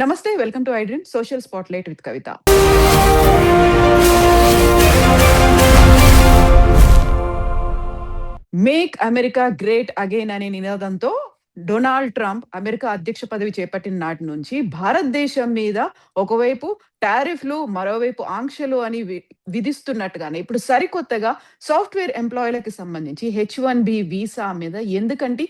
నమస్తే welcome to ఐడ్రిన్ social spotlight with Kavitha make America great again అనే నినాదంతో Donald Trump America అధ్యక్ష పదవి చేపట్టిన నాటి నుంచి భారతదేశం మీద ఒకవైపు టారిఫ్లు మరోవైపు ఆంక్షలు అని విధిస్తున్నట్టుగానే ఇప్పుడు సరికొత్తగా సాఫ్ట్వేర్ ఎంప్లాయీలకు సంబంధించి హెచ్ వన్ బి వీసా మీద ఎందుకంటే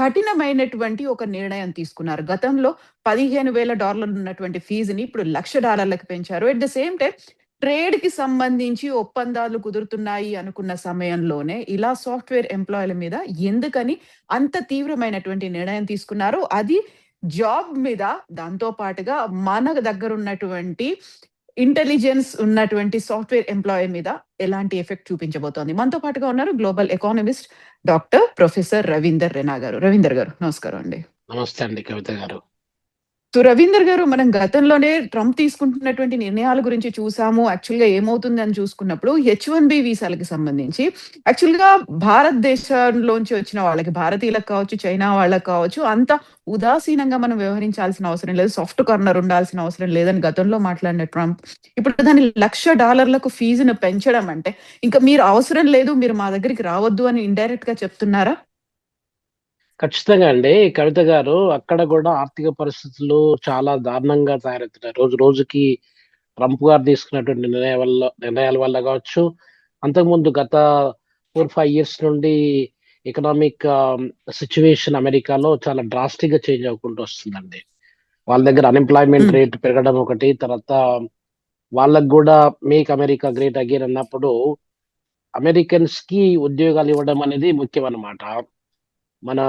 కఠినమైనటువంటి ఒక నిర్ణయం తీసుకున్నారు గతంలో పదిహేను వేల డాలర్లు ఉన్నటువంటి ఫీజుని ఇప్పుడు లక్ష డాలర్లకు పెంచారు at the same time trade కి సంబంధించి ఒప్పందాలు కుదురుతున్నాయి అనుకున్న సమయంలోనే ఇలా సాఫ్ట్వేర్ ఎంప్లాయీల మీద ఎందుకని అంత తీవ్రమైనటువంటి నిర్ణయం తీసుకున్నారు అది జాబ్ మీద దాంతో పాటుగా మన దగ్గర ఉన్నటువంటి ఇంటెలిజెన్స్ ఉన్నటువంటి సాఫ్ట్వేర్ ఎంప్లాయీ మీద ఎలాంటి ఎఫెక్ట్ చూపించబోతోంది మనతో పాటుగా ఉన్నారు global economist doctor professor Ravinder Rena garu Ravinder garu నమస్కారం అండి నమస్తే అండి కవిత గారు సో రవీందర్ గారు మనం గతంలోనే ట్రంప్ తీసుకుంటున్నటువంటి నిర్ణయాల గురించి చూసాము యాక్చువల్గా ఏమవుతుంది అని చూసుకున్నప్పుడు హెచ్ వన్ బి వీసాలకి సంబంధించి యాక్చువల్ గా భారతదేశంలోంచి వచ్చిన వాళ్ళకి భారతీయులకు కావచ్చు చైనా వాళ్ళకి కావచ్చు అంత ఉదాసీనంగా మనం వ్యవహరించాల్సిన అవసరం లేదు సాఫ్ట్ కార్నర్ ఉండాల్సిన అవసరం లేదని గతంలో మాట్లాడిన ట్రంప్ ఇప్పుడు దాని లక్ష డాలర్లకు ఫీజును పెంచడం అంటే ఇంకా మీరు అవసరం లేదు మీరు మా దగ్గరికి రావద్దు అని ఇండైరెక్ట్ గా చెప్తున్నారా ఖచ్చితంగా అండి కవిత గారు అక్కడ కూడా ఆర్థిక పరిస్థితులు చాలా దారుణంగా తయారవుతున్నాయి రోజు రోజుకి ట్రంప్ గారు తీసుకున్నటువంటి నిర్ణయ వల్ల నిర్ణయాల వల్ల కావచ్చు అంతకుముందు గత ఫోర్ ఫైవ్ ఇయర్స్ నుండి ఎకనామిక్ సిచ్యువేషన్ అమెరికాలో చాలా డ్రాస్టిక్ గా చేంజ్ అవ్వకుండా వస్తుందండి వాళ్ళ దగ్గర అన్ఎంప్లాయ్మెంట్ hmm. రేట్ పెరగడం ఒకటి తర్వాత వాళ్ళకు కూడా మేక్ అమెరికా గ్రేట్ అగైన్ అన్నప్పుడు అమెరికన్స్ కి ఉద్యోగాలు ఇవ్వడం అనేది ముఖ్యం అనమాట మన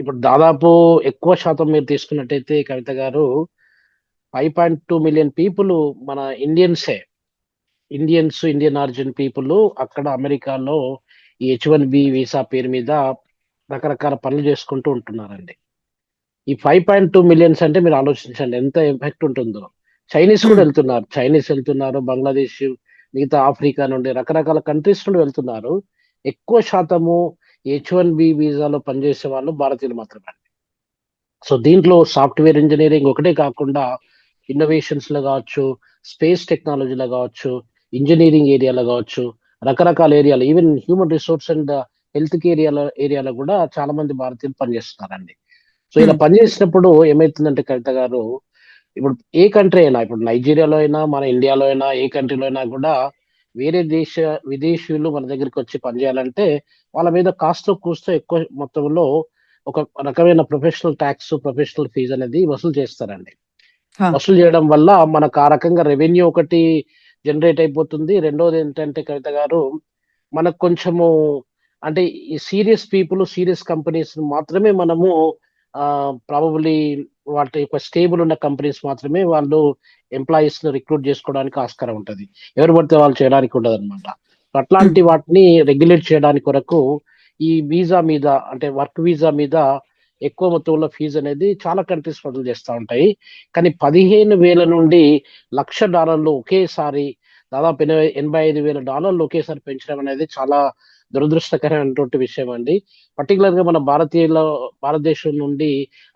ఇప్పుడు దాదాపు ఎక్కువ శాతం మీరు తీసుకున్నట్టయితే కవిత గారు five point two million people మన ఇండియన్సే ఇండియన్స్ ఇండియన్ ఆరిజిన్ పీపుల్ అక్కడ అమెరికాలో ఈ హెచ్ వన్ బి వీసా పేరు మీద రకరకాల పనులు చేసుకుంటూ ఉంటున్నారండి ఈ ఫైవ్ పాయింట్ టూ మిలియన్స్ అంటే మీరు ఆలోచించండి ఎంత ఇంపాక్ట్ ఉంటుందో చైనీస్ కూడా వెళ్తున్నారు చైనీస్ వెళ్తున్నారు బంగ్లాదేశ్ మిగతా ఆఫ్రికా నుండి రకరకాల కంట్రీస్ నుండి వెళ్తున్నారు ఎక్కువ శాతము హెచ్ వన్ బి వీసాలో పనిచేసే వాళ్ళు భారతీయులు మాత్రమే అండి సో దీంట్లో సాఫ్ట్వేర్ ఇంజనీరింగ్ ఒకటే కాకుండా ఇన్నోవేషన్స్ లో కావచ్చు స్పేస్ టెక్నాలజీలో కావచ్చు ఇంజనీరింగ్ ఏరియాలో కావచ్చు రకరకాల ఏరియాలు even human resource and health care ఏరియాలో ఏరియాలో కూడా చాలా మంది భారతీయులు పనిచేస్తున్నారండి సో ఇలా hmm. పనిచేసినప్పుడు ఏమైతుందంటే కవిత గారు ఇప్పుడు ఏ కంట్రీ అయినా ఇప్పుడు నైజీరియాలో అయినా మన ఇండియాలో అయినా ఏ కంట్రీలో అయినా కూడా వేరే దేశ విదేశీయులు మన దగ్గరికి వచ్చి పనిచేయాలంటే వాళ్ళ మీద కాస్త కూస్తో ఎక్కువ మొత్తంలో ఒక రకమైన ప్రొఫెషనల్ ట్యాక్స్ ప్రొఫెషనల్ ఫీజు అనేది వసూలు చేస్తారండి వసూలు చేయడం వల్ల మనకు ఆ రకంగా రెవెన్యూ ఒకటి జనరేట్ అయిపోతుంది రెండోది ఏంటంటే కవిత గారు మనకు కొంచెము అంటే ఈ సీరియస్ పీపుల్ సీరియస్ కంపెనీస్ మాత్రమే మనము ప్రాబబ్లీ వాటి యొక్క స్టేబుల్ ఉన్న కంపెనీస్ మాత్రమే వాళ్ళు ఎంప్లాయీస్ ను రిక్రూట్ చేసుకోవడానికి ఆస్కారం ఉంటుంది ఎవరు పడితే వాళ్ళు చేయడానికి ఉండదు అనమాట అట్లాంటి వాటిని రెగ్యులేట్ చేయడానికి కొరకు ఈ వీసా మీద అంటే వర్క్ వీసా మీద ఎక్కువ మొత్తంలో ఫీజు అనేది చాలా కంట్రీస్ వదులు చేస్తూ ఉంటాయి కానీ పదిహేను వేల నుండి లక్ష డాలర్లు ఒకేసారి దాదాపు ఎనభై ఎనభై ఐదు వేల డాలర్లు ఒకేసారి పెంచడం అనేది చాలా దురదృష్టకరమైనటువంటి విషయం అండి పర్టికులర్ గా మన భారతీయుల భారతదేశం నుండి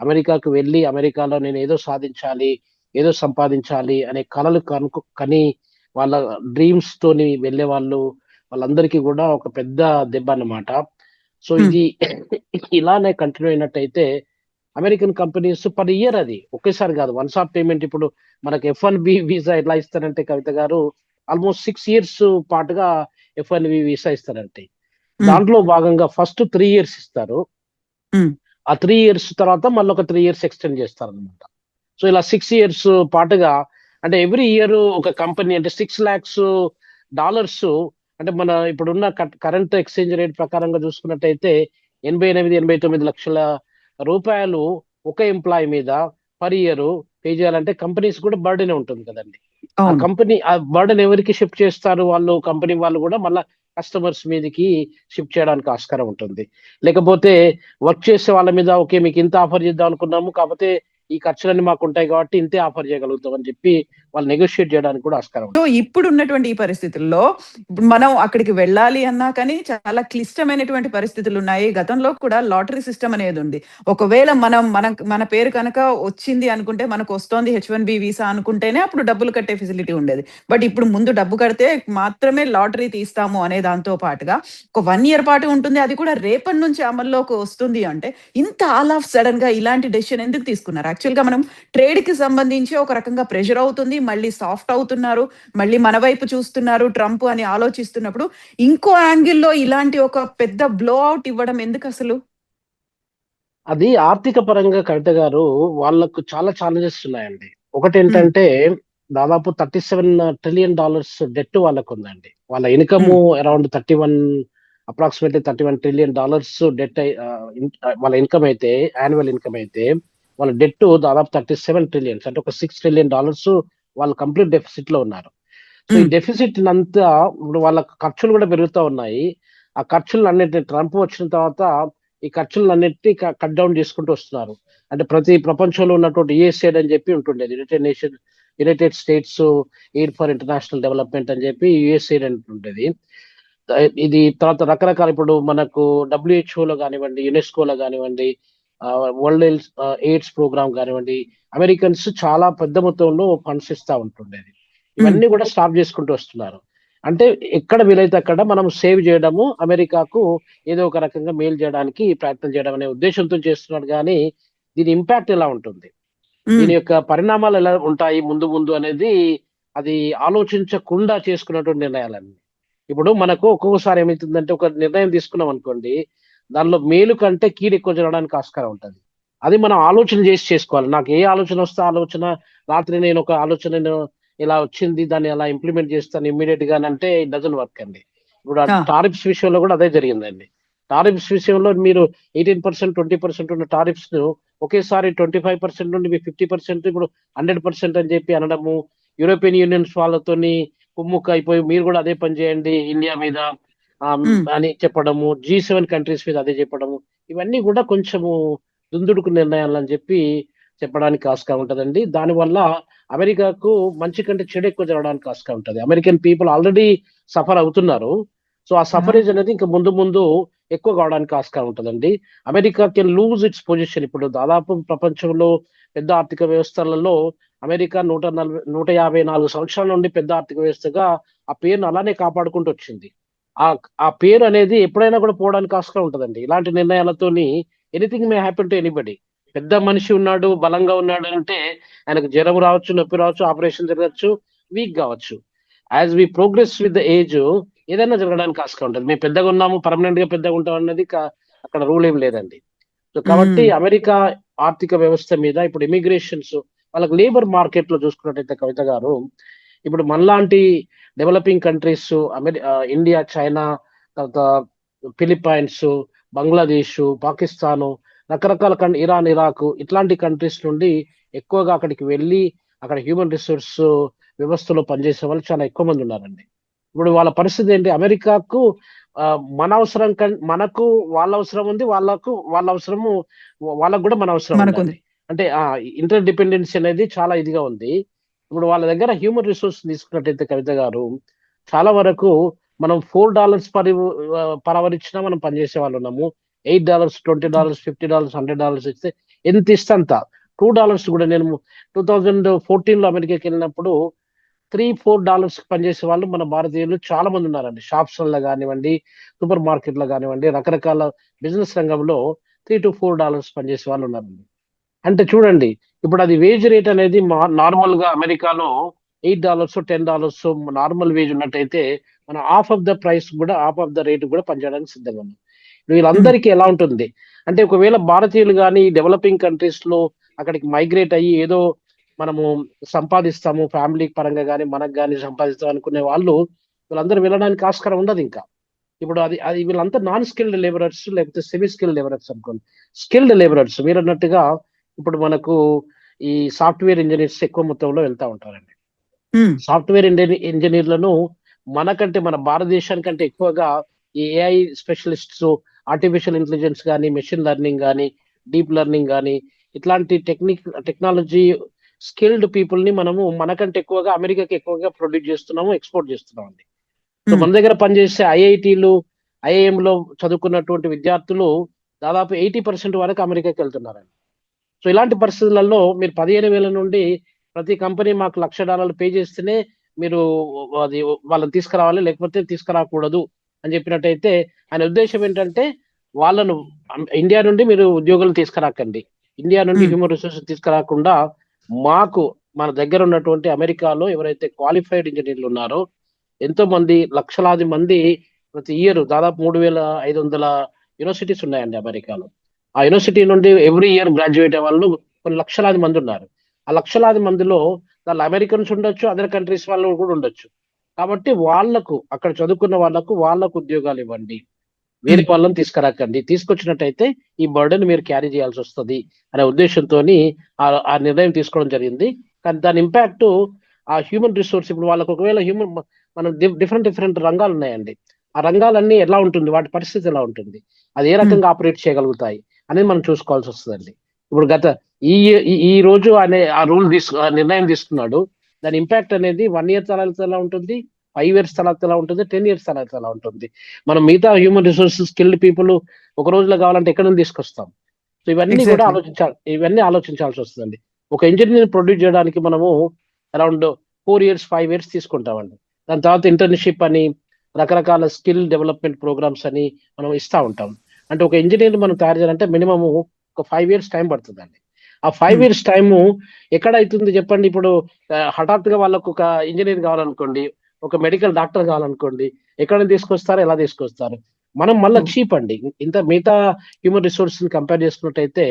అమెరికాకు వెళ్ళి అమెరికాలో నేను ఏదో సాధించాలి ఏదో సంపాదించాలి అనే కళలు కనుక కని వాళ్ళ డ్రీమ్స్ తోని వెళ్ళే వాళ్ళు వాళ్ళందరికీ కూడా ఒక పెద్ద దెబ్బ అన్నమాట సో ఇది ఇలానే కంటిన్యూ అయినట్టయితే అమెరికన్ కంపెనీస్ పర్ ఇయర్ అది ఒకేసారి కాదు వన్స్ ఆఫ్ పేమెంట్ ఇప్పుడు మనకి ఎఫ్ వన్ బి వీసా ఎలా ఇస్తారంటే Kavitha garu almost six years పాటుగా ఎఫ్ వన్ బి వీసా ఇస్తారంటే దాంట్లో భాగంగా ఫస్ట్ త్రీ ఇయర్స్ ఇస్తారు ఆ త్రీ ఇయర్స్ తర్వాత మళ్ళీ ఒక త్రీ ఇయర్స్ ఎక్స్టెండ్ చేస్తారు అనమాట సో ఇలా సిక్స్ ఇయర్స్ పాటుగా అంటే ఎవ్రీ ఇయర్ ఒక కంపెనీ అంటే సిక్స్ ల్యాక్స్ డాలర్స్ అంటే మన ఇప్పుడున్న కరెంట్ ఎక్స్చేంజ్ రేట్ ప్రకారంగా చూసుకున్నట్టయితే ఎనభై ఎనిమిది ఎనభై తొమ్మిది లక్షల రూపాయలు ఒక ఎంప్లాయ్ మీద పర్ ఇయర్ పే చేయాలంటే కంపెనీస్ కూడా బర్డెన్ ఉంటుంది కదండి ఆ కంపెనీ ఆ బర్డెన్ ఎవరికి షిఫ్ట్ చేస్తారు వాళ్ళు కంపెనీ వాళ్ళు కూడా మళ్ళీ కస్టమర్స్ మీదకి షిఫ్ట్ చేయడానికి ఆస్కారం ఉంటుంది లేకపోతే వర్క్ చేసే వాళ్ళ మీద ఓకే మీకు ఇంత ఆఫర్ చేద్దాం అనుకున్నాము కాకపోతే ఈ ఖర్చులన్నీ మాకు ఉంటాయి కాబట్టి ఇంతే ఆఫర్ చేయగలుగుతాం అని చెప్పి వాళ్ళు నెగోషియేట్ చేయడానికి కూడా ఆస్కారం సో ఇప్పుడు ఉన్నటువంటి ఈ పరిస్థితుల్లో మనం అక్కడికి వెళ్ళాలి అన్నా కానీ చాలా క్లిష్టమైనటువంటి పరిస్థితులు ఉన్నాయి గతంలో కూడా లాటరీ సిస్టమ్ అనేది ఉంది ఒకవేళ మనం మన మన పేరు కనుక వచ్చింది అనుకుంటే మనకు వస్తోంది హెచ్ వన్ బి వీసా అనుకుంటేనే అప్పుడు డబ్బులు కట్టే ఫెసిలిటీ ఉండేది బట్ ఇప్పుడు ముందు డబ్బు కడితే మాత్రమే లాటరీ తీస్తాము అనే దాంతో పాటుగా ఒక వన్ ఇయర్ పాటు ఉంటుంది అది కూడా రేపటి నుంచి అమల్లోకి వస్తుంది అంటే ఇంత ఆల్ ఆఫ్ సడన్ గా ఇలాంటి డెసిషన్ ఎందుకు తీసుకున్నారు యాక్చువల్ గా మనం ట్రేడ్ కి సంబంధించి ఒక రకంగా ప్రెషర్ అవుతుంది మళ్ళీ సాఫ్ట్ అవుతున్నారు మళ్ళీ మన వైపు చూస్తున్నారు ట్రంప్ అని ఆలోచిస్తున్నప్పుడు ఇంకో యాంగిల్లో ఇలాంటి ఒక పెద్ద బ్లో అవుట్ ఇవ్వడం ఎందుకు అసలు అది ఆర్థిక పరంగా కవిత గారు వాళ్ళకు చాలా ఛాలెంజెస్ ఉన్నాయండి ఒకటి ఏంటంటే దాదాపు thirty seven trillion dollars debt వాళ్ళకు ఉందండి వాళ్ళ income around thirty one approximately thirty one trillion dollars debt వాళ్ళ ఇన్కమ్ అయితే యాన్యువల్ ఇన్కమ్ అయితే వాళ్ళ డెట్ దాదాపు థర్టీ సెవెన్ ట్రిలియన్స్ అంటే ఒక సిక్స్ ట్రిలియన్ డాలర్స్ వాళ్ళు కంప్లీట్ డెఫిసిట్ లో ఉన్నారు సో ఈ డెఫిసిట్ hmm. అంతా ఇప్పుడు వాళ్ళ ఖర్చులు కూడా పెరుగుతూ ఉన్నాయి ఆ ఖర్చులను అన్నింటినీ ట్రంప్ వచ్చిన తర్వాత ఈ ఖర్చులను కట్ డౌన్ చేసుకుంటూ వస్తున్నారు అంటే ప్రతి ప్రపంచంలో ఉన్నటువంటి యుఎస్ఏడ్ అని చెప్పి ఉంటుండేది United Nation United States air for international development అని చెప్పి యుఎస్ఏడ్ అంటుండేది ఇది తర్వాత రకరకాల ఇప్పుడు మనకు డబ్ల్యూహెచ్ఓలో కానివ్వండి యునెస్కోలో కానివ్వండి వరల్డ్ హెల్త్ ఎయిడ్స్ ప్రోగ్రామ్ కానివ్వండి అమెరికన్స్ చాలా పెద్ద మొత్తంలో ఫండ్స్ ఇస్తా ఉంటుండేది ఇవన్నీ hmm. కూడా స్టాప్ చేసుకుంటూ వస్తున్నారు అంటే ఎక్కడ వీలైతే అక్కడ మనం సేవ్ చేయడము అమెరికాకు ఏదో ఒక రకంగా మేలు చేయడానికి ప్రయత్నం చేయడం అనే ఉద్దేశంతో చేస్తున్నాడు కానీ దీని ఇంపాక్ట్ ఎలా ఉంటుంది hmm. దీని యొక్క పరిణామాలు ఎలా ఉంటాయి ముందు ముందు అనేది అది ఆలోచించకుండా చేసుకున్నటువంటి నిర్ణయాలన్నీ ఇప్పుడు మనకు ఒక్కొక్కసారి ఏమవుతుందంటే ఒక నిర్ణయం తీసుకున్నాం అనుకోండి దానిలో మేలు కంటే కీడు ఎక్కువ జరగడానికి ఆస్కారం ఉంటుంది అది మనం ఆలోచన చేసి చేసుకోవాలి నాకు ఏ ఆలోచన వస్తే ఆలోచన రాత్రి నేను ఒక ఆలోచన ఇలా వచ్చింది దాన్ని ఎలా ఇంప్లిమెంట్ చేస్తాను ఇమ్మీడియట్ గా అంటే డజన్ వర్క్ అండి ఇప్పుడు టారిఫ్స్ విషయంలో కూడా అదే జరిగిందండి టారిఫ్స్ విషయంలో మీరు ఎయిటీన్ పర్సెంట్ ట్వంటీ పర్సెంట్ ఉన్న టారిఫ్స్ ను ఒకేసారి ట్వంటీ ఫైవ్ పర్సెంట్ నుండి ఫిఫ్టీ పర్సెంట్ ఇప్పుడు హండ్రెడ్ పర్సెంట్ అని చెప్పి అనడము యూరోపియన్ యూనియన్స్ వాళ్ళతోని కుమ్ముక్ అయిపోయి మీరు కూడా అదే పని చేయండి ఇండియా మీద అని చెప్పడము జీ సెవెన్ కంట్రీస్ మీద అదే చెప్పడము ఇవన్నీ కూడా కొంచెము దుందుడుకు నిర్ణయాలు అని చెప్పి చెప్పడానికి ఆస్కా ఉంటదండి దానివల్ల అమెరికాకు మంచి కంటే చెడు ఎక్కువ జరగడానికి ఆస్కా ఉంటది అమెరికన్ పీపుల్ ఆల్రెడీ సఫర్ అవుతున్నారు సో ఆ సఫరేజ్ అనేది ఇంకా ముందు ముందు ఎక్కువ కావడానికి ఆస్కారం ఉంటుందండి America can lose its position ఇప్పుడు దాదాపు ప్రపంచంలో పెద్ద ఆర్థిక వ్యవస్థలలో అమెరికా నూట నలభై నూట యాభై నాలుగు సంవత్సరాల నుండి పెద్ద ఆర్థిక వ్యవస్థగా ఆ పేరును అలానే కాపాడుకుంటూ వచ్చింది ఆ పేరు అనేది ఎప్పుడైనా కూడా పోవడానికి ఆస్కారం ఉంటుందండి ఇలాంటి నిర్ణయాలతోని anything may happy to anybody పెద్ద మనిషి ఉన్నాడు బలంగా ఉన్నాడు అంటే ఆయనకు జ్వరం రావచ్చు నొప్పి రావచ్చు ఆపరేషన్ జరగచ్చు వీక్ కావచ్చు as we progress with the age ఏదైనా జరగడానికి ఆస్కారం ఉంటుంది మేము పెద్దగా ఉన్నాము పర్మనెంట్ గా పెద్దగా ఉంటాం అన్నది అక్కడ రూల్ ఏం లేదండి సో కాబట్టి hmm. అమెరికా ఆర్థిక వ్యవస్థ మీద ఇప్పుడు ఇమిగ్రేషన్స్ వాళ్ళకి లేబర్ మార్కెట్ లో చూసుకున్నట్టయితే కవిత గారు ఇప్పుడు మనలాంటి డెవలపింగ్ కంట్రీస్ అమెరి ఇండియా చైనా తర్వాత ఫిలిప్పైన్స్ బంగ్లాదేశ్ పాకిస్తాను రకరకాల కంట్రీ ఇరాన్ ఇరాక్ ఇట్లాంటి కంట్రీస్ నుండి ఎక్కువగా అక్కడికి వెళ్ళి అక్కడ హ్యూమన్ రిసోర్స్ వ్యవస్థలో పనిచేసే వాళ్ళు చాలా ఎక్కువ మంది ఉన్నారండి ఇప్పుడు వాళ్ళ పరిస్థితి ఏంటి అమెరికాకు మన అవసరం మనకు వాళ్ళ అవసరం ఉంది వాళ్ళకు వాళ్ళ అవసరము వాళ్ళకు కూడా మన అవసరం అంటే ఇంటర్ డిపెండెన్సీ అనేది చాలా ఇదిగా ఉంది ఇప్పుడు వాళ్ళ దగ్గర హ్యూమన్ రిసోర్స్ తీసుకున్నట్టయితే కవిత గారు చాలా వరకు మనం ఫోర్ డాలర్స్ పరి పరవర్ ఇచ్చినా మనం పనిచేసే వాళ్ళు ఉన్నాము eight dollars twenty dollars fifty dollars hundred dollars ఇస్తే ఎంత ఇస్తే అంత టూ డాలర్స్ కూడా నేను టూ థౌజండ్ లో అమెరికాకి వెళ్ళినప్పుడు త్రీ ఫోర్ డాలర్స్ పనిచేసే వాళ్ళు మన భారతీయులు చాలా మంది ఉన్నారండి షాప్స్లో కానివ్వండి సూపర్ మార్కెట్లో కానివ్వండి రకరకాల బిజినెస్ రంగంలో త్రీ టు ఫోర్ డాలర్స్ పనిచేసే వాళ్ళు ఉన్నారండి అంటే చూడండి ఇప్పుడు అది వేజ్ రేట్ అనేది నార్మల్ గా అమెరికాలో eight dollars ten dollars normal wage ఉన్నట్టయితే మనం హాఫ్ ఆఫ్ ద ప్రైస్ కూడా హాఫ్ ఆఫ్ ద రేట్ కూడా పనిచేయడానికి సిద్ధంగా ఉన్నాం వీళ్ళందరికీ ఎలా ఉంటుంది అంటే ఒకవేళ భారతీయులు కానీ డెవలపింగ్ కంట్రీస్ లో అక్కడికి మైగ్రేట్ అయ్యి ఏదో మనము సంపాదిస్తాము ఫ్యామిలీ పరంగా కానీ మనకు కానీ సంపాదిస్తాం అనుకునే వాళ్ళు వీళ్ళందరూ వెళ్ళడానికి ఆస్కారం ఉండదు ఇంకా ఇప్పుడు అది అది వీళ్ళంతా నాన్ స్కిల్డ్ లేబరర్స్ లేకపోతే సెమీ స్కిల్డ్ లేబరర్స్ అనుకోండి స్కిల్డ్ లేబరర్స్ మీరు అన్నట్టుగా ఇప్పుడు మనకు ఈ సాఫ్ట్వేర్ ఇంజనీర్స్ ఎక్కువ మొత్తంలో వెళ్తా ఉంటారండి సాఫ్ట్వేర్ ఇంజనీర్లను మనకంటే మన భారతదేశానికంటే ఎక్కువగా ఈ ఏఐ స్పెషలిస్ట్స్ ఆర్టిఫిషియల్ ఇంటెలిజెన్స్ కానీ మెషిన్ లెర్నింగ్ కానీ డీప్ లెర్నింగ్ కానీ ఇట్లాంటి టెక్నిక్ టెక్నాలజీ స్కిల్డ్ పీపుల్ ని మనము మనకంటే ఎక్కువగా అమెరికాకి ఎక్కువగా ప్రొడ్యూస్ చేస్తున్నాము ఎక్స్పోర్ట్ చేస్తున్నాం అండి సో మన దగ్గర పనిచేసే ఐఐటీలు ఐఐఎంలో చదువుకున్నటువంటి విద్యార్థులు దాదాపు ఎయిటీ పర్సెంట్ వరకు అమెరికాకి వెళ్తున్నారండి సో ఇలాంటి పరిస్థితులలో మీరు పదిహేను వేల నుండి ప్రతి కంపెనీ మాకు లక్ష డాలర్లు పే చేస్తేనే మీరు అది వాళ్ళని తీసుకురావాలి లేకపోతే తీసుకురాకూడదు అని చెప్పినట్టయితే ఆయన ఉద్దేశం ఏంటంటే వాళ్ళను ఇండియా నుండి మీరు ఉద్యోగులను తీసుకురాకండి ఇండియా నుండి హ్యూమన్ రిసోర్సెస్ తీసుకురాకుండా మాకు మన దగ్గర ఉన్నటువంటి అమెరికాలో ఎవరైతే క్వాలిఫైడ్ ఇంజనీర్లు ఉన్నారో ఎంతో మంది లక్షలాది మంది ప్రతి ఇయర్ దాదాపు మూడు వేల ఐదు వందల యూనివర్సిటీస్ ఉన్నాయండి అమెరికాలో ఆ యూనివర్సిటీ నుండి ఎవ్రీ ఇయర్ గ్రాడ్యుయేట్ అయ్యే వాళ్ళు కొన్ని లక్షలాది మంది ఉన్నారు ఆ లక్షలాది మందిలో వాళ్ళు అమెరికన్స్ ఉండొచ్చు అదర్ కంట్రీస్ వాళ్ళు కూడా ఉండొచ్చు కాబట్టి వాళ్లకు అక్కడ చదువుకున్న వాళ్లకు వాళ్ళకు ఉద్యోగాలు ఇవ్వండి వేరే వాళ్ళని తీసుకురాకండి తీసుకొచ్చినట్టయితే ఈ బర్డన్ మీరు క్యారీ చేయాల్సి వస్తుంది అనే ఉద్దేశంతో ఆ నిర్ణయం తీసుకోవడం జరిగింది కానీ దాని ఇంపాక్ట్ ఆ హ్యూమన్ రిసోర్స్ ఇప్పుడు వాళ్ళకు ఒకవేళ హ్యూమన్ మనం డిఫరెంట్ డిఫరెంట్ రంగాలు ఉన్నాయండి ఆ రంగాలన్నీ ఎలా ఉంటుంది వాటి పరిస్థితి ఎలా ఉంటుంది అది ఏ hmm. రకంగా ఆపరేట్ చేయగలుగుతాయి అనేది మనం చూసుకోవాల్సి వస్తుందండి ఇప్పుడు గత ఈ ఈ రోజు అనే ఆ రూల్ తీసుకు నిర్ణయం తీసుకున్నాడు దాని ఇంపాక్ట్ అనేది వన్ ఇయర్ తర్వాత ఎలా ఉంటుంది ఫైవ్ ఇయర్స్ తర్వాత ఎలా ఉంటుంది టెన్ ఇయర్స్ తర్వాత ఎలా ఉంటుంది మనం మిగతా హ్యూమన్ రిసోర్సెస్ స్కిల్డ్ పీపుల్ ఒక రోజులో కావాలంటే ఎక్కడ నుంచి తీసుకొస్తాం సో ఇవన్నీ కూడా ఆలోచించాలి ఇవన్నీ ఆలోచించాల్సి వస్తుందండి ఒక ఇంజనీర్ ప్రొడ్యూస్ చేయడానికి మనము around four years five years తీసుకుంటామండి దాని తర్వాత ఇంటర్న్షిప్ అని రకరకాల స్కిల్ డెవలప్మెంట్ ప్రోగ్రామ్స్ అని మనం ఇస్తూ ఉంటాం అంటే ఒక ఇంజనీర్ మనం తయారు చేయాలంటే మినిమము ఒక ఫైవ్ ఇయర్స్ టైం పడుతుందండి ఆ ఫైవ్ ఇయర్స్ టైమ్ ఎక్కడ అవుతుంది చెప్పండి ఇప్పుడు హఠాత్తుగా వాళ్ళకు ఒక ఇంజనీర్ కావాలనుకోండి ఒక మెడికల్ డాక్టర్ కావాలనుకోండి ఎక్కడ తీసుకొస్తారు ఎలా తీసుకొస్తారు మనం మళ్ళీ చీప్ hmm. అండి ఇంత మిగతా హ్యూమన్ రిసోర్స్ కంపేర్ చేసుకున్నట్టయితే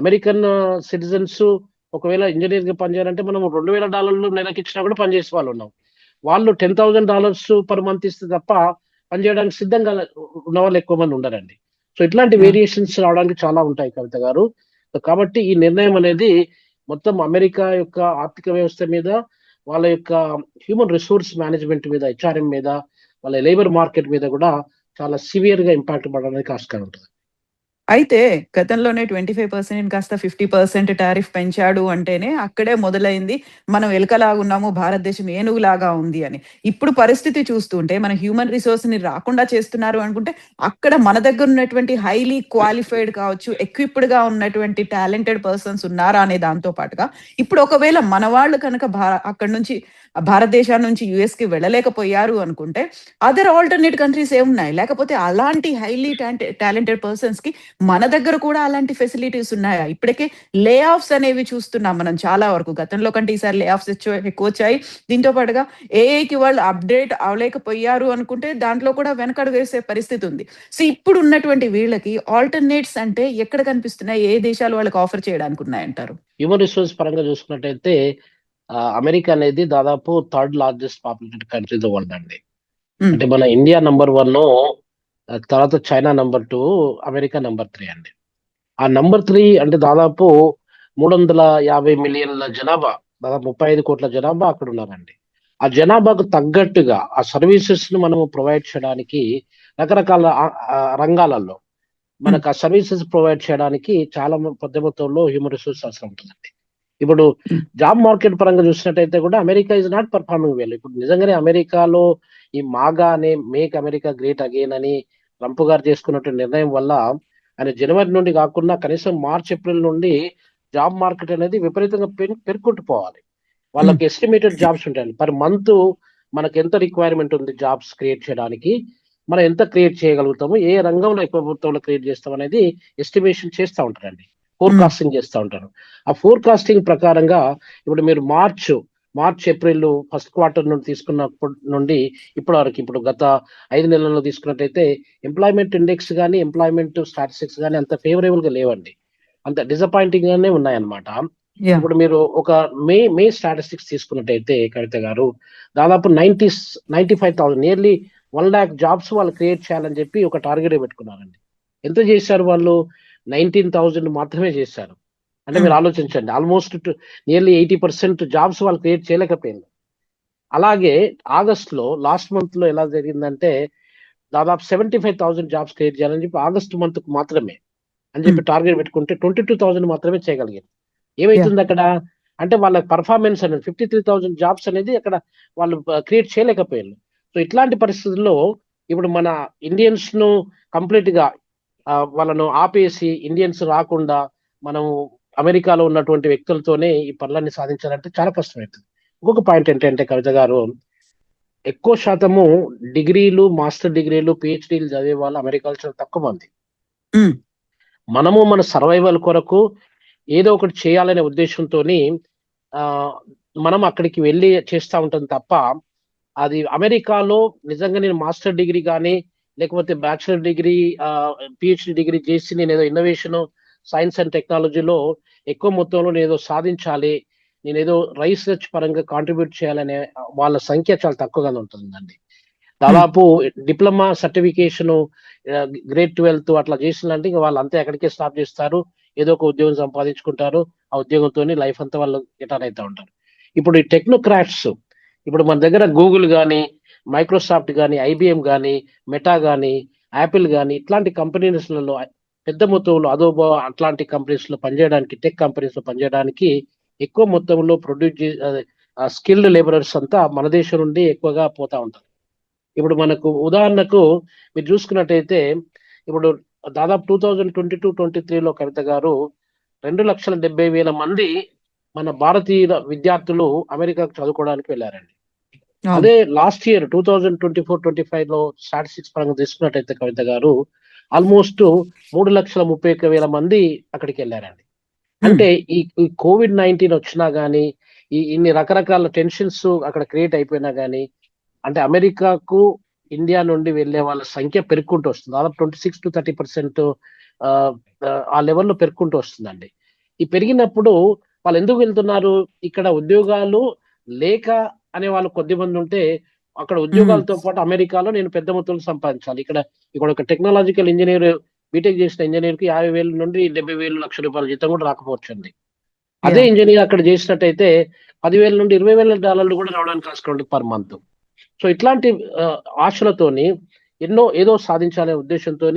అమెరికన్ సిటిజన్స్ ఒకవేళ ఇంజనీర్ గా పనిచేయాలంటే మనం రెండు వేల డాలర్లు నెలకి ఇచ్చినా కూడా పనిచేసే వాళ్ళు ఉన్నాం వాళ్ళు ten thousand dollars per month ఇస్తే తప్ప పనిచేయడానికి సిద్ధంగా ఉన్న వాళ్ళు ఎక్కువ మంది ఉండరండి సో ఇట్లాంటి వేరియేషన్స్ రావడానికి చాలా ఉంటాయి కవిత గారు కాబట్టి ఈ నిర్ణయం అనేది మొత్తం అమెరికా యొక్క ఆర్థిక వ్యవస్థ మీద వాళ్ళ యొక్క హ్యూమన్ రిసోర్స్ మేనేజ్మెంట్ మీద హెచ్ఆర్ఎం మీద వాళ్ళ లేబర్ మార్కెట్ మీద కూడా చాలా సివియర్ గా ఇంపాక్ట్ పడడానికి ఆస్కారం ఉంటుంది అయితే గతంలోనే ట్వంటీ ఫైవ్ పర్సెంట్ కాస్త ఫిఫ్టీ పర్సెంట్ టారిఫ్ పెంచాడు అంటేనే అక్కడే మొదలైంది మనం ఎలుకలాగున్నాము భారతదేశం ఏనుగులాగా ఉంది అని ఇప్పుడు పరిస్థితి చూస్తుంటే మన హ్యూమన్ రిసోర్స్ ని రాకుండా చేస్తున్నారు అనుకుంటే అక్కడ మన దగ్గర ఉన్నటువంటి హైలీ క్వాలిఫైడ్ కావచ్చు ఎక్విప్డ్ గా ఉన్నటువంటి టాలెంటెడ్ పర్సన్స్ ఉన్నారా అనే దాంతో పాటుగా ఇప్పుడు ఒకవేళ మన వాళ్ళు కనుక అక్కడ నుంచి భారతదేశం నుంచి యుఎస్కి వెళ్ళలేకపోయారు అనుకుంటే అదర్ ఆల్టర్నేట్ కంట్రీస్ ఏమున్నాయి లేకపోతే అలాంటి హైలీ టాలెంటెడ్ పర్సన్స్ కి మన దగ్గర కూడా అలాంటి ఫెసిలిటీస్ ఉన్నాయా ఇప్పటికే లే ఆఫ్స్ అనేవి చూస్తున్నాం మనం చాలా వరకు గతంలో కంటే ఈసారి లే ఆఫ్స్ ఎక్కువ వచ్చాయి దీంతో పాటుగా ఏఐకి వాళ్ళు అప్డేట్ అవ్వలేకపోయారు అనుకుంటే దాంట్లో కూడా వెనకడు వేసే పరిస్థితి ఉంది సో ఇప్పుడు ఉన్నటువంటి వీళ్ళకి ఆల్టర్నేట్స్ అంటే ఎక్కడ కనిపిస్తున్నాయి ఏ దేశాలు వాళ్ళకి ఆఫర్ చేయడానికి ఉన్నాయంటారు హ్యూమన్ రిసోర్స్ పరంగా చూసుకున్నట్టయితే అమెరికా అనేది దాదాపు third largest populated country the world అండి hmm. అంటే మన ఇండియా నంబర్ వన్ తర్వాత China number two America number three అండి ఆ నంబర్ త్రీ అంటే దాదాపు మూడు వందల యాభై మిలియన్ల జనాభా దాదాపు ముప్పై ఐదు కోట్ల జనాభా అక్కడ ఉన్నారండి ఆ జనాభాకు తగ్గట్టుగా ఆ సర్వీసెస్ ను మనము ప్రొవైడ్ చేయడానికి రకరకాల రంగాలలో మనకు ఆ సర్వీసెస్ ప్రొవైడ్ చేయడానికి చాలా పెద్ద మొత్తంలో హ్యూమన్ రిసోర్స్ అవసరం ఉంటుందండి ఇప్పుడు జాబ్ మార్కెట్ పరంగా చూసినట్టయితే కూడా America is not performing well ఇప్పుడు నిజంగానే అమెరికాలో ఈ మాగా అనే మేక్ అమెరికా గ్రేట్ అగైన్ అని ట్రంప్ గారు చేసుకున్నట్టు నిర్ణయం వల్ల ఆయన జనవరి నుండి కాకుండా కనీసం మార్చ్ ఏప్రిల్ నుండి జాబ్ మార్కెట్ అనేది విపరీతంగా పెరుకుంటుపోవాలి వాళ్ళకి ఎస్టిమేటెడ్ జాబ్స్ ఉంటాయి పర్ మంత్ మనకు ఎంత రిక్వైర్మెంట్ ఉంది జాబ్స్ క్రియేట్ చేయడానికి మనం ఎంత క్రియేట్ చేయగలుగుతాము ఏ రంగంలో ఎక్కువ ప్రభుత్వంలో క్రియేట్ చేస్తాం అనేది ఎస్టిమేషన్ చేస్తూ ఉంటారండి ఫోర్కాస్టింగ్ hmm. చేస్తూ ఉంటారు ఆ ఫోర్కాస్టింగ్ ప్రకారంగా ఇప్పుడు మీరు March March April first quarter నుండి తీసుకున్నప్పటి నుండి ఇప్పటి వరకు ఇప్పుడు గత ఐదు నెలల్లో తీసుకున్నట్టయితే ఎంప్లాయ్మెంట్ ఇండెక్స్ కానీ ఎంప్లాయ్మెంట్ స్టాటిస్టిక్స్ కానీ అంత ఫేవరబుల్ గా లేవండి అంత డిసప్పాయింటింగ్ గానే ఉన్నాయన్నమాట ఇప్పుడు మీరు ఒక మే మే స్టాటిస్టిక్స్ తీసుకున్నట్టయితే కవిత గారు దాదాపు ninety ninety five thousand nearly one lakh jobs వాళ్ళు క్రియేట్ చేయాలని చెప్పి ఒక టార్గెట్ పెట్టుకున్నారండి ఎంత చేశారు వాళ్ళు నైన్టీన్ థౌజండ్ మాత్రమే చేశారు అంటే మీరు ఆలోచించండి almost nearly eighty percent jobs వాళ్ళు క్రియేట్ చేయలేకపోయింది అలాగే ఆగస్ట్ లో లాస్ట్ మంత్ లో ఎలా జరిగిందంటే దాదాపు seventy five thousand jobs create చేయాలని చెప్పి ఆగస్ట్ మంత్ కు మాత్రమే అని చెప్పి టార్గెట్ పెట్టుకుంటే ట్వంటీ టూ థౌసండ్ మాత్రమే చేయగలిగారు ఏమైతుంది అక్కడ అంటే వాళ్ళ పర్ఫార్మెన్స్ అనేది ఫిఫ్టీ త్రీ థౌసండ్ జాబ్స్ అనేది అక్కడ వాళ్ళు క్రియేట్ చేయలేకపోయారు సో ఇట్లాంటి పరిస్థితుల్లో ఇప్పుడు మన ఇండియన్స్ ను కంప్లీట్ గా వాళ్ళను ఆపేసి ఇండియన్స్ రాకుండా మనము అమెరికాలో ఉన్నటువంటి వ్యక్తులతోనే ఈ పనులన్నీ సాధించాలంటే చాలా కష్టమవుతుంది ఇంకొక పాయింట్ ఏంటంటే కవిత గారు ఎక్కువ శాతము డిగ్రీలు మాస్టర్ డిగ్రీలు పిహెచ్డీలు చదివే వాళ్ళు అమెరికాలో చాలా తక్కువ మంది మనము మన సర్వైవల్ కొరకు ఏదో ఒకటి చేయాలనే ఉద్దేశంతో మనం అక్కడికి వెళ్ళి చేస్తూ ఉంటాం తప్ప అది అమెరికాలో నిజంగా నేను మాస్టర్ డిగ్రీ కానీ లేకపోతే బ్యాచులర్ డిగ్రీ పిహెచ్డి డిగ్రీ చేసి నేను ఏదో ఇన్నోవేషన్ సైన్స్ అండ్ టెక్నాలజీలో ఎక్కువ మొత్తంలో నేను ఏదో సాధించాలి నేను ఏదో రీసెర్చ్ పరంగా కాంట్రిబ్యూట్ చేయాలనే వాళ్ళ సంఖ్య చాలా తక్కువగానే ఉంటుందండి దాదాపు డిప్లొమా సర్టిఫికేషన్ గ్రేడ్ ట్వెల్త్ అట్లా చేసినంటే ఇంకా వాళ్ళు అంతే అక్కడికే స్టాప్ చేస్తారు ఏదో ఒక ఉద్యోగం సంపాదించుకుంటారు ఆ ఉద్యోగంతో లైఫ్ అంతా వాళ్ళు రిటర్న్ అవుతూ ఉంటారు ఇప్పుడు ఈ టెక్నోక్రాఫ్ట్స్ ఇప్పుడు మన దగ్గర గూగుల్ కానీ మైక్రోసాఫ్ట్ కానీ ఐబిఎం కానీ మెటా కానీ యాపిల్ కానీ ఇట్లాంటి కంపెనీస్లలో పెద్ద మొత్తంలో అదోబో అట్లాంటి కంపెనీస్లో పనిచేయడానికి టెక్ కంపెనీస్లో పనిచేయడానికి ఎక్కువ మొత్తంలో ప్రొడ్యూస్ స్కిల్డ్ లేబరర్స్ అంతా మన దేశం నుండి ఎక్కువగా పోతా ఉంటారు ఇప్పుడు మనకు ఉదాహరణకు మీరు చూసుకున్నట్టయితే ఇప్పుడు దాదాపు two thousand twenty two twenty త్రీలో కవిత గారు రెండు లక్షల డెబ్బై వేల మంది మన భారతీయ విద్యార్థులు అమెరికాకు చదువుకోవడానికి వెళ్ళారండి అదే last year two thousand twenty four twenty five లో స్టాటిస్టిక్స్ పరంగా తీసుకున్నట్టయితే కవిత గారు ఆల్మోస్ట్ మూడు లక్షల ముప్పై ఒక్క వేల మంది అక్కడికి వెళ్ళారండి అంటే ఈ కోవిడ్ నైన్టీన్ వచ్చినా గానీ ఈ ఇన్ని రకరకాల టెన్షన్స్ అక్కడ క్రియేట్ అయిపోయినా గానీ అంటే అమెరికాకు ఇండియా నుండి వెళ్లే వాళ్ళ సంఖ్య పెరుక్కుంటూ వస్తుంది దాదాపు twenty six to thirty percent ఆ లెవెల్లో పెరుక్కుంటూ వస్తుందండి ఈ పెరిగినప్పుడు వాళ్ళు ఎందుకు వెళ్తున్నారు ఇక్కడ ఉద్యోగాలు లేక అనే వాళ్ళు కొద్ది మంది ఉంటే అక్కడ ఉద్యోగాలతో hmm. పాటు అమెరికాలో నేను పెద్ద మొత్తంలో సంపాదించాలి ఇక్కడ ఇక్కడ ఒక టెక్నాలజికల్ ఇంజనీర్ బీటెక్ చేసిన ఇంజనీర్ కి యాభై వేల నుండి డెబ్బై వేలు లక్ష రూపాయల జీతం కూడా అండి అదే ఇంజనీర్ అక్కడ చేసినట్టయితే పదివేల నుండి ఇరవై వేల డాలర్లు కూడా రావడానికి ఉంటుంది పర్ మంత్ సో ఇట్లాంటి ఆశలతోని ఎన్నో ఏదో సాధించాలనే ఉద్దేశంతో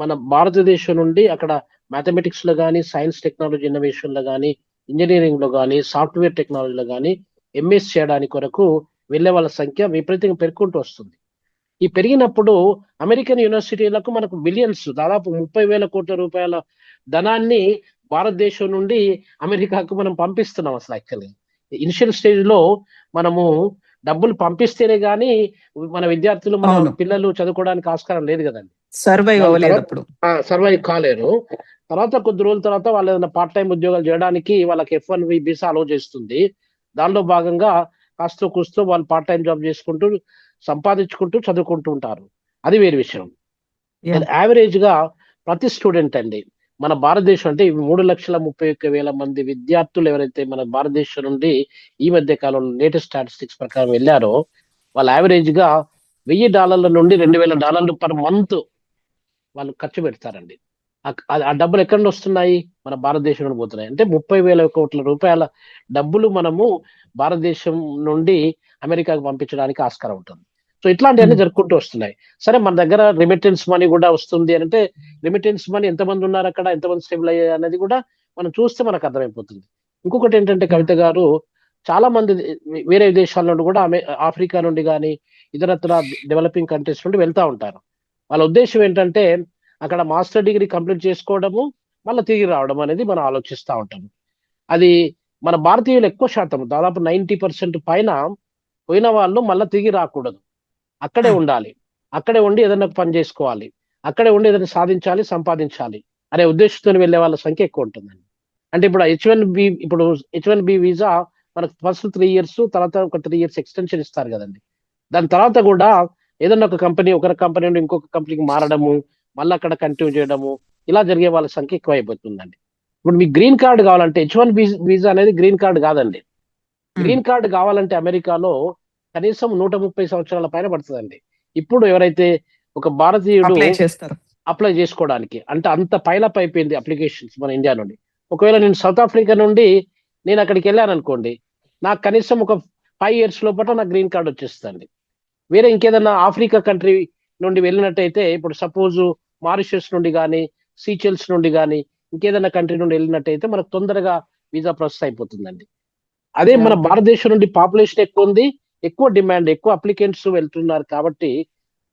మన భారతదేశం నుండి అక్కడ మ్యాథమెటిక్స్ లో కానీ సైన్స్ టెక్నాలజీ ఇన్నోవేషన్ లో కానీ ఇంజనీరింగ్ లో కానీ సాఫ్ట్వేర్ టెక్నాలజీలో కానీ ఎంఎస్ చేయడానికి కొరకు వెళ్ళే వాళ్ళ సంఖ్య విపరీతంగా పెరుగుకుంటూ వస్తుంది ఈ పెరిగినప్పుడు అమెరికన్ యూనివర్సిటీలకు మనకు మిలియన్స్ దాదాపు ముప్పై వేల కోట్ల రూపాయల ధనాన్ని భారతదేశం నుండి అమెరికాకు మనం పంపిస్తున్నాం అసలు యాక్చువల్లీ ఇనిషియల్ స్టేజ్ లో మనము డబ్బులు పంపిస్తేనే గాని మన విద్యార్థులు మన పిల్లలు చదువుకోవడానికి ఆస్కారం లేదు కదండి సర్వైవ్ అవ్వలేదు సర్వైవ్ కాలేరు తర్వాత కొద్ది రోజుల తర్వాత వాళ్ళు ఏదైనా పార్ట్ టైం ఉద్యోగాలు చేయడానికి వాళ్ళకి ఎఫ్ వన్ బీసా అలో చేస్తుంది దానిలో భాగంగా కాస్త కూస్తూ వాళ్ళు పార్ట్ టైం జాబ్ చేసుకుంటూ సంపాదించుకుంటూ చదువుకుంటూ ఉంటారు అది వేరే విషయం యావరేజ్ గా ప్రతి స్టూడెంట్ అండి మన భారతదేశం అంటే మూడు లక్షల ముప్పై ఒక్క వేల మంది విద్యార్థులు ఎవరైతే మన భారతదేశం నుండి ఈ మధ్య కాలంలో లేటెస్ట్ స్టాటిస్టిక్స్ ప్రకారం వెళ్ళారో వాళ్ళు యావరేజ్ గా వెయ్యి డాలర్ల నుండి రెండు వేల డాలర్లు పర్ మంత్ వాళ్ళు ఖర్చు పెడతారండి ఆ డబ్బులు ఎక్కడి నుండి వస్తున్నాయి మన భారతదేశం నుండి పోతున్నాయి అంటే ముప్పై వేల కోట్ల రూపాయల డబ్బులు మనము భారతదేశం నుండి అమెరికాకు పంపించడానికి ఆస్కారం ఉంటుంది సో ఇట్లాంటివన్నీ hmm. జరుపుకుంటూ వస్తున్నాయి సరే మన దగ్గర రిమిటెన్స్ మనీ కూడా వస్తుంది అని అంటే రిమిటెన్స్ మనీ ఎంతమంది ఉన్నారు అక్కడ ఎంతమంది స్టేబుల్ అయ్యాయి అనేది కూడా మనం చూస్తే మనకు అర్థమైపోతుంది ఇంకొకటి ఏంటంటే కవిత hmm. గారు చాలా మంది వేరే దేశాల నుండి కూడా ఆఫ్రికా నుండి కానీ ఇతరత్ర డెవలపింగ్ కంట్రీస్ నుండి వెళ్తూ ఉంటారు వాళ్ళ ఉద్దేశం ఏంటంటే అక్కడ మాస్టర్ డిగ్రీ కంప్లీట్ చేసుకోవడము మళ్ళీ తిరిగి రావడం అనేది మనం ఆలోచిస్తూ ఉంటాం అది మన భారతీయులు ఎక్కువ శాతం దాదాపు నైంటీ పర్సెంట్ పైన పోయిన వాళ్ళు మళ్ళీ తిరిగి రాకూడదు అక్కడే hmm. ఉండాలి అక్కడే ఉండి ఏదైనా పని చేసుకోవాలి అక్కడే ఉండి ఏదైనా సాధించాలి సంపాదించాలి అనే ఉద్దేశంతో వెళ్ళే వాళ్ళ సంఖ్య ఎక్కువ ఉంటుందండి అంటే ఇప్పుడు హెచ్ వన్ బి ఇప్పుడు హెచ్ వన్ బి వీసా మనకు ఫస్ట్ త్రీ ఇయర్స్ తర్వాత ఒక త్రీ ఇయర్స్ ఎక్స్టెన్షన్ ఇస్తారు కదండి దాని తర్వాత కూడా ఏదన్నా ఒక కంపెనీ ఒక కంపెనీ నుండి ఇంకొక కంపెనీకి మారడము మళ్ళీ అక్కడ కంటిన్యూ చేయడము ఇలా జరిగే వాళ్ళ సంఖ్య ఎక్కువైపోతుందండి ఇప్పుడు మీకు గ్రీన్ కార్డు కావాలంటే హెచ్ వన్ వీసా అనేది గ్రీన్ కార్డ్ కాదండి గ్రీన్ hmm. కార్డు కావాలంటే అమెరికాలో కనీసం నూట ముప్పై సంవత్సరాల పైన పడుతుందండి ఇప్పుడు ఎవరైతే ఒక భారతీయుడు అప్లై చేసుకోవడానికి అంటే అంత పైలప్ అయిపోయింది అప్లికేషన్స్ మన ఇండియా నుండి ఒకవేళ నేను సౌత్ ఆఫ్రికా నుండి నేను అక్కడికి వెళ్ళాను అనుకోండి నాకు కనీసం ఒక ఫైవ్ ఇయర్స్ లోపల నాకు గ్రీన్ కార్డు వచ్చేస్తుంది వేరే ఇంకేదన్నా ఆఫ్రికా కంట్రీ నుండి వెళ్ళినట్టయితే ఇప్పుడు సపోజ్ మారిషస్ నుండి కానీ సీచెల్స్ నుండి కానీ ఇంకేదైనా కంట్రీ నుండి వెళ్ళినట్టయితే మనకు తొందరగా వీసా ప్రాసెస్ అయిపోతుందండి అదే మన భారతదేశం నుండి పాపులేషన్ ఎక్కువ ఉంది ఎక్కువ డిమాండ్ ఎక్కువ అప్లికెంట్స్ వెళ్తున్నారు కాబట్టి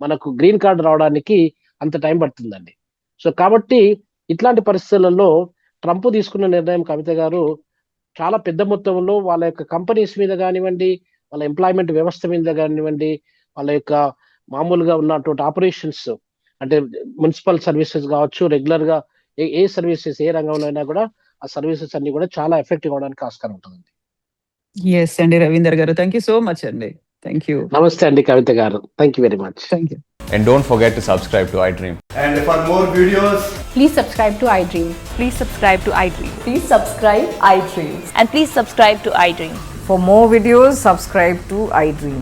మనకు గ్రీన్ కార్డ్ రావడానికి అంత టైం పడుతుందండి సో కాబట్టి ఇట్లాంటి పరిస్థితులలో ట్రంప్ తీసుకున్న నిర్ణయం కవిత గారు చాలా పెద్ద మొత్తంలో వాళ్ళ యొక్క కంపెనీస్ మీద కానివ్వండి వాళ్ళ ఎంప్లాయ్మెంట్ వ్యవస్థ మీద కానివ్వండి వాళ్ళ యొక్క మామూలుగా ఉన్నటువంటి ఆపరేషన్స్ అంటే మున్సిపల్ సర్వీసెస్ కావచ్చు రెగ్యులర్ గా ఏ సర్వీసెస్ ఏ రంగంలో అయినా కూడా ఆ సర్వీసెస్ అన్ని కూడా చాలా ఎఫెక్టివ్ అవడానికి ఆస్కారం ఉంటుంది ఎస్ అండి Ravinder garu thank so much అండి థ్యాంక్ యూ నమస్తే అండి Kavitha garu thank you very much thank you And don't forget to subscribe to iDream. And for more videos, please subscribe to iDream. Please subscribe to iDream. Please subscribe iDream. And please subscribe to iDream. For more videos, subscribe to iDream.